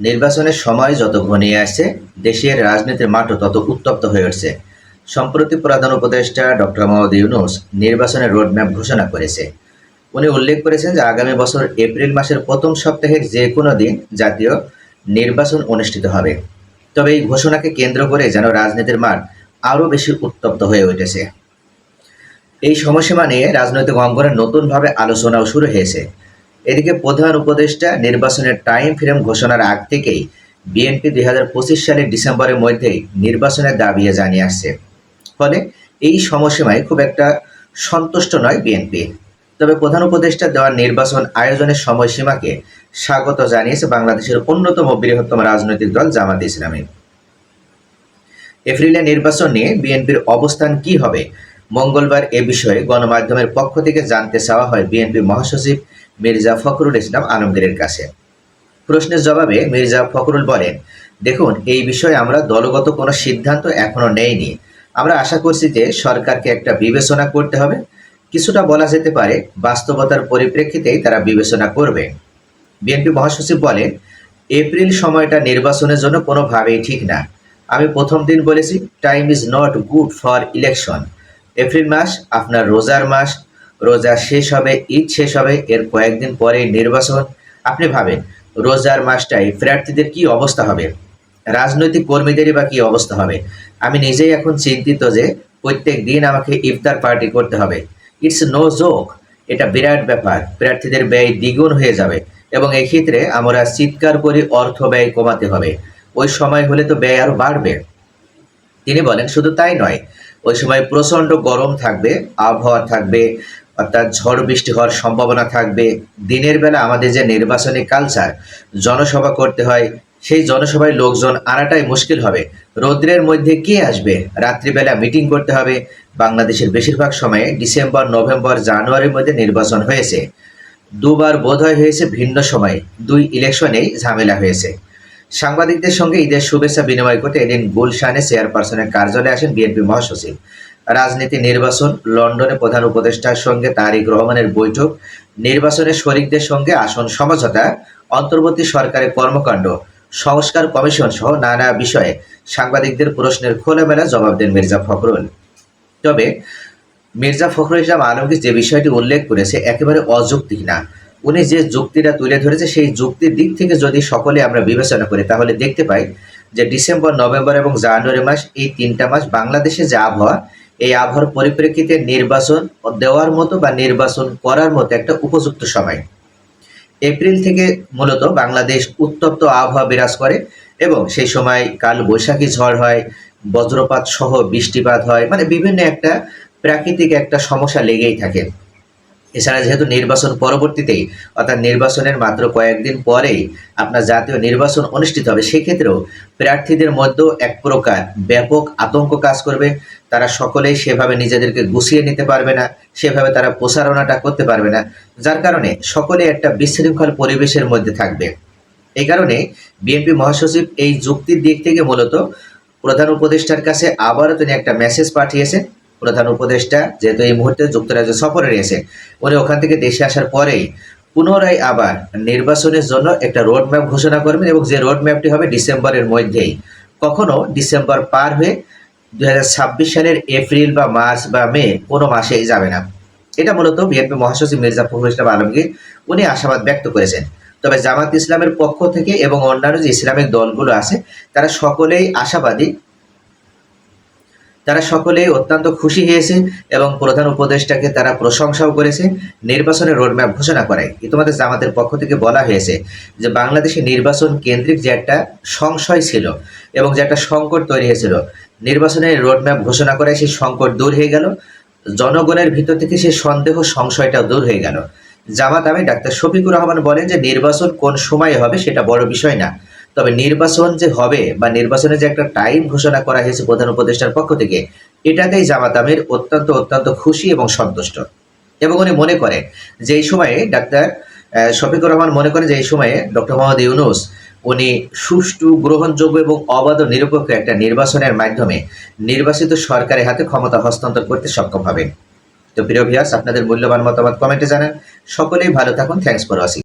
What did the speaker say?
নির্বাচনের সময় যত ঘনিয়ে আসছে, দেশের রাজনীতির মাঠও তত উত্তপ্ত হয়ে উঠছে। সম্প্রতি প্রধান উপদেষ্টা ডক্টর মোহাম্মদ ইউনুস নির্বাচনের রোডম্যাপ ঘোষণা করেছে। উনি উল্লেখ করেছেন যে আগামী বছর এপ্রিল মাসের প্রথম সপ্তাহের যে কোনো দিন জাতীয় নির্বাচন অনুষ্ঠিত হবে। তবে এই ঘোষণাকে কেন্দ্র করে যেন রাজনীতির মাঠ আরও বেশি উত্তপ্ত হয়ে উঠেছে। এই সময়সীমা নিয়ে রাজনৈতিক অঙ্গনে নতুনভাবে আলোচনাও শুরু হয়েছে। এদিকে প্রধান উপদেষ্টা নির্বাচনের টাইম ফ্রেম ঘোষণার আগ থেকেই বিএনপি দুই হাজার পঁচিশ সালের ডিসেম্বরের মধ্যেই নির্বাচনের দাবি জানিয়ে আসছে। ফলে এই সময়সীমায় খুব একটা সন্তুষ্ট নয় বিএনপি তবে প্রধান উপদেষ্টা দেওয়ার নির্বাচন আয়োজনের সময়সীমাকে স্বাগত জানিয়েছে বাংলাদেশের অন্যতম বৃহত্তম রাজনৈতিক দল জামাত ইসলামী। এপ্রিলে নির্বাচন নিয়ে বিএনপির অবস্থান কি হবে মঙ্গলবার এ বিষয়ে গণমাধ্যমের পক্ষ থেকে জানতে চাওয়া হয় বিএনপি মহাসচিব মির্জা ফখরুল ইসলাম আলমগীরের কাছে। প্রশ্নের জবাবে মির্জা ফখরুল বলেন, দেখুন, এই বিষয়ে আমরা দলগত কোনো সিদ্ধান্ত এখনও নেইনি। আমরা আশা করছি যে সরকারকে একটা বিবেচনা করতে হবে। কিছুটা বলা যেতে পারে, বাস্তবতার পরিপ্রেক্ষিতেই তারা বিবেচনা করবে। বিএনপি মহাসচিব বলেন, এপ্রিল সময়টা নির্বাচনের জন্য কোনোভাবেই ঠিক না। আমি প্রথম দিন বলেছি time is not good for election April মাস, আপনার রোজার মাস। রোজা শেষ হবে, ঈদ শেষ হবে, এর কয়েকদিন পরে নির্বাচন। আপনি ভাবেন, রোজার মাসটাই প্রার্থীদের কি অবস্থা হবে? রাজনৈতিক কর্মীদেরই বা কি অবস্থা হবে? আমি নিজেই এখন চিন্তিত যে প্রত্যেক দিন আমাকে ইফতার পার্টি করতে হবে। ইটস নো জোক এটা বিরাট ব্যাপার। প্রার্থীদের ব্যয় দ্বিগুণ হয়ে যাবে এবং এই ক্ষেত্রে আমরা চিৎকার করে অর্থ ব্যয় কমাতে হবে। ওই সময় হলে তো ব্যয় আরও বাড়বে। তিনি বলেন, শুধু তাই নয় ওই সময় প্রচণ্ড গরম থাকবে, আবহাওয়া থাকবে, অর্থাৎ ঝড় বৃষ্টি হওয়ার সম্ভাবনা থাকবে। দিনের বেলা আমাদের যে নির্বাচনী কালচার জনসভা করতে হয়, সেই জনসভায় লোকজন আনাটাই মুশকিল হবে। রৌদ্রের মধ্যে কে আসবে? রাত্রিবেলা মিটিং করতে হবে। বাংলাদেশের বেশিরভাগ সময়ে ডিসেম্বর, নভেম্বর, জানুয়ারির মধ্যে নির্বাচন হয়েছে। দুবার বোধহয় হয়েছে ভিন্ন সময়ে। দুই ইলেকশনেই ঝামেলা হয়েছে। সাংবাদিকদের সঙ্গে ঈদের শুভেচ্ছা বিনিময় করতে এদিন গুলশানে চেয়ারপারসনের কার্যালয়ে আসেন বিএনপি মহাসচিব। রাজনীতি নির্বাচন লন্ডনে প্রধান উপদেষ্টার সঙ্গে তারিক রহমানের বৈঠক, নির্বাচনের শরিকদের সঙ্গে আসন সমঝোতা, অন্তর্বর্তী সরকারের কর্মকাণ্ড, সংস্কার কমিশন সহ নানা বিষয়ে সাংবাদিকদের প্রশ্নের খোলামেলা জবাব দেন মির্জা ফখরুল। তবে মির্জা ফখরুল ইসলাম আলমগীর যে বিষয়টি উল্লেখ করেছে একেবারে অযৌক্তিক না। উনি যে যুক্তিটা তুলে ধরেছে, সেই যুক্তির দিক থেকে যদি সকলে আমরা বিবেচনা করি, তাহলে দেখতে পাই যে ডিসেম্বর, নভেম্বর এবং জানুয়ারি মাস, এই তিনটা মাস বাংলাদেশে যে আবহাওয়া, এই আবহাওয়ার পরিপ্রেক্ষিতে নির্বাচন দেওয়ার মতো বা নির্বাচন করার মতো একটা উপযুক্ত সময়। এপ্রিল থেকে মূলত বাংলাদেশ উত্তপ্ত আবহাওয়া বিরাজ করে এবং সেই সময় কাল বৈশাখী ঝড় হয়, বজ্রপাত সহ বৃষ্টিপাত হয় মানে বিভিন্ন একটা প্রাকৃতিক একটা সমস্যা লেগেই থাকে। এছাড়া যেহেতু নির্বাচন পরবর্তীতেই, অর্থাৎ নির্বাচনের মাত্র কয়েকদিন পরেই আপনার জাতীয় নির্বাচন অনুষ্ঠিত হবে, সেক্ষেত্রেও প্রার্থীদের মধ্যেও এক প্রকার ব্যাপক আতঙ্ক কাজ করবে। তারা সকলেই সেভাবে নিজেদেরকে গুছিয়ে নিতে পারবে না, সেভাবে তারা প্রচারণাটা করতে পারবে না, যার কারণে সকলে একটা বিশৃঙ্খল পরিবেশের মধ্যে থাকবে। এই কারণে বিএনপি মহাসচিব এই যুক্তির দিক থেকে মূলত প্রধান উপদেষ্টার কাছে আবারও তিনি একটা মেসেজ পাঠিয়েছেন। প্রধান উপদেষ্টা যেহেতু এই মুহূর্তে যুক্তরাজ্য সফরে রয়েছে, উনি ওখান থেকে দেশে আসার পরেই পুনরায় আবার নির্বাচনের জন্য একটা রোড ম্যাপ ঘোষণা করবেন এবং যে রোড ম্যাপটি হবে ডিসেম্বরের মধ্যেই। কখনো ডিসেম্বর পার হয়ে দু হাজার ছাব্বিশ সালের এপ্রিল বা মার্চ বা মে কোনো মাসেই যাবে না। এটা মূলত বিএনপি মহাসচিব মির্জা ফখরুল ইসলাম আলমগীর, উনি আশাবাদ ব্যক্ত করেছেন। তবে জামাত ইসলামের পক্ষ থেকে এবং অন্যান্য যে ইসলামিক দলগুলো আছে, তারা সকলেই আশাবাদী তারা সকলেই অত্যন্ত খুশি হয়েছে এবং প্রধান উপদেষ্টাকে তারা প্রশংসাও করেছে। নির্বাচনের রোডম্যাপ ঘোষণা করে ইতিমধ্যে জামাতের পক্ষ থেকে বলা হয়েছে যে, বাংলাদেশে নির্বাচন কেন্দ্রিক যে একটা সংশয় ছিল এবং যে একটা সংকট তৈরি হয়েছিল নির্বাচনের রোডম্যাপ ঘোষণা করে সেই সংকট দূর হয়ে গেল। জনগণের ভিতর থেকে সেই সন্দেহ সংশয়টাও দূর হয়ে গেল। জামাত আমি ডাক্তার শফিকুর রহমান বলেন যে, নির্বাচন কোন সময়ে হবে সেটা বড় বিষয় না। তবে নির্বাচন যে হবে বা নির্বাচনের যে একটা টাইম ঘোষণা করা হয়েছে প্রধান উপদেষ্টার পক্ষ থেকে এটাতেই জামাত আমির অত্যন্ত অত্যন্ত খুশি এবং সন্তুষ্ট। এবং উনি মনে করেন যে এই সময়ে ডাক্তার শফিকুর রহমান মনে করেন যে এই সময়ে ডক্টর মোহাম্মদ ইউনুস, উনি সুষ্ঠু, গ্রহণযোগ্য এবং অবাধ নিরপেক্ষ একটা নির্বাচনের মাধ্যমে নির্বাচিত সরকারের হাতে ক্ষমতা হস্তান্তর করতে সক্ষম হবেন। তো প্রিয় ভিয়াস আপনাদের মূল্যবান মতামত কমেন্টে জানান। সকলেই ভালো থাকুন। Thanks for watching